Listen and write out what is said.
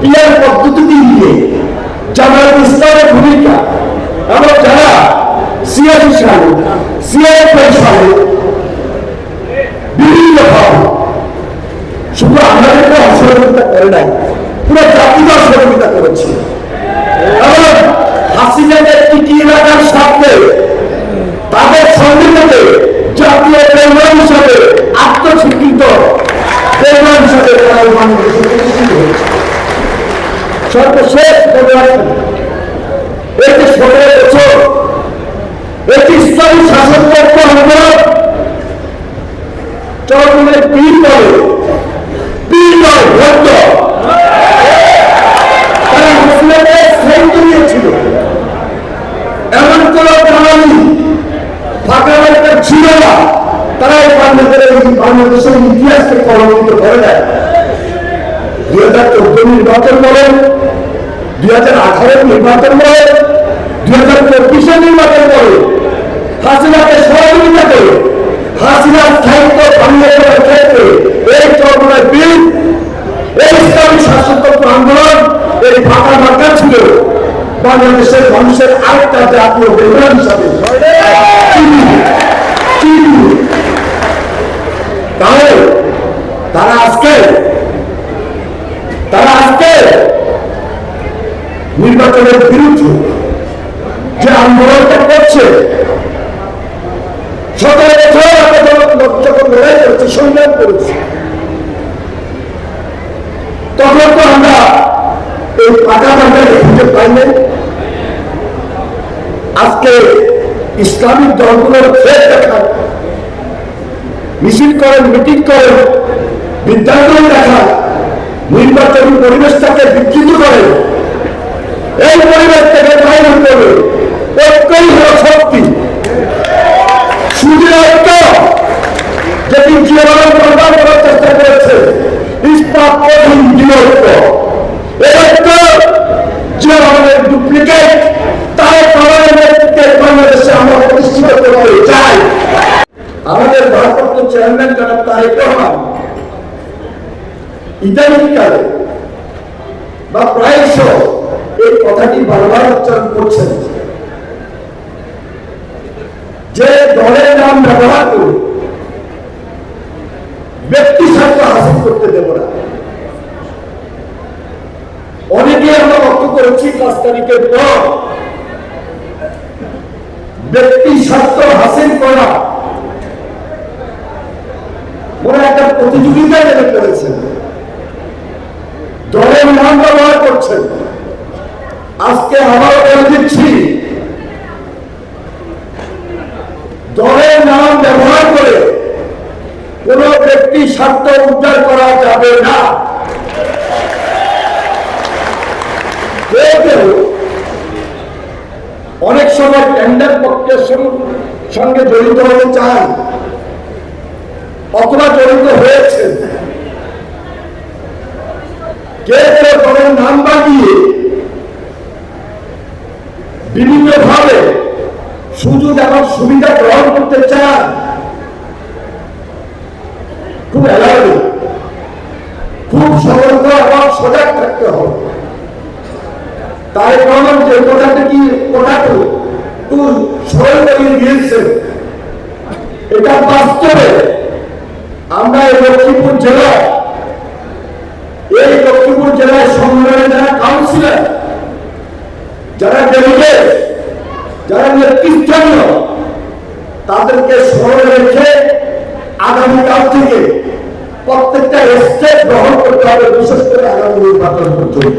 Peer পদ্ধতি দিয়ে জামায়াত ইসলামের ভূমিকা। এবং যারা সিয়াসি সালে সিআইএফ সালে বিভিন্ন শুধু আমাদেরকে অসহযোগিতা করে নাই, পুরো জাতিকে অসহযোগিতা করেছে। এবং হাসিনাকে টিকিয়ে রাখার স্বার্থে তাদের সঙ্গে জাতীয় হিসাবে আত্মস্বীকৃত হিসাবে তারা সর্বশেষ ফেডারেশন এই যে সতেরো বছর একটি ইসলামী শাসনতন্ত্র আন্দোলন চরমের পীর বলে পীর নয় ভক্ত। তারা মুসলিমদের শ্রেণি দিয়েছিল। এমন কোন প্রাণী ফাঁকা ছিল না। তারা এই বাংলাদেশের বাংলাদেশের ইতিহাসকে কলঙ্কিত করে দেয়। হাজার চোদ্দ নির্বাচন বলেন দুই হাজার আঠারো নির্বাচন বলেন দুই হাজার চব্বিশের নির্বাচন বলেন হাসিনাকে সহযোগিতা করে, হাসিনার স্থায়িত্ব ভঙ্গের ক্ষেত্রে এই চরমের বিল এই ইসলামী শাসনতন্ত্র আন্দোলন, এই ফাঁকা মার্কা ছিল। বাংলাদেশের মানুষের আরেকটা জাতীয় বেদনা হিসাবে চিহ্নিত, চিহ্নিত। তাহলে তারা আজকে তারা আজকে নির্বাচনের বিরুদ্ধে যে আন্দোলনটা করছে সতেরো বছর যখন লড়াই সংগ্রাম তখন তো আমরা এই পাকা খুঁজে আজকে ইসলামিক দলগুলোর ফের দেখান মিছিল করেন, মিটিং করেন, বিদ্যালয় দেখান নির্বাচনী পরিবেশটাকে বিকৃত করেন এই পরিবেশ থেকে বাইরে করবে ঐক্যই হল শক্তি। সুদের ঐক্য যেটি জীবন প্রদান করার চেষ্টা করেছে, ইস্পাত অধীন বিরক্ত এই ঐক্য আমাদের ডুপ্লিকেট তাই কারণে বাংলাদেশে আমরা প্রতিষ্ঠিত করতে চাই। আমাদের ভারপ্রাপ্ত চেয়ারম্যান জনাব তারেক রহমান ইদানিংকালে বা প্রায়শ এই কথাটি বারবার উচ্চারণ করছেন। যে দলের নাম ব্যবহার করে ব্যক্তি স্বার্থ হাসিল করতে দেব না। অনেকে আমরা লক্ষ্য করেছি পাঁচ তারিখের পর ব্যক্তি স্বার্থ হাসিল করা। মনে একটা প্রতিযোগিতায় নেমে পড়েছেন দলের নাম ব্যবহার করছেন। আজকে আবারও বলে দিচ্ছি দলের নাম ব্যবহার করে কোন ব্যক্তি স্বার্থ উদ্ধার করা যাবে না। অনেক সময় টেন্ডার পক্ষের সঙ্গে জড়িত হতে চান, অথবা জড়িত হয়েছেন কে কেউ দলের নাম বাগিয়ে বিভিন্নভাবে সুযোগ এবং সুবিধা গ্রহণ করতে চান। খুব অ্যালার্মিং খুব সতর্ক এবং সজাগ থাকতে হবে। তাই রহমান যে কথাটা কি, কথাটু তুই স্মরণ করিয়ে দিয়েছেন। এটা বাস্তবে আমরা এই লক্ষ্মীপুর জেলায়, এই লক্ষ্মীপুর জেলায় সংগ্রামে যারা কাউন্সিলর যারা ডেলিগেট যারা নেতৃস্থানীয়, তাদেরকে স্মরণে রেখে আগামীকাল থেকে প্রত্যেকটা স্টেপ গ্রহণ করতে হবে, বিশেষ করে আগামী নির্বাচন পর্যন্ত।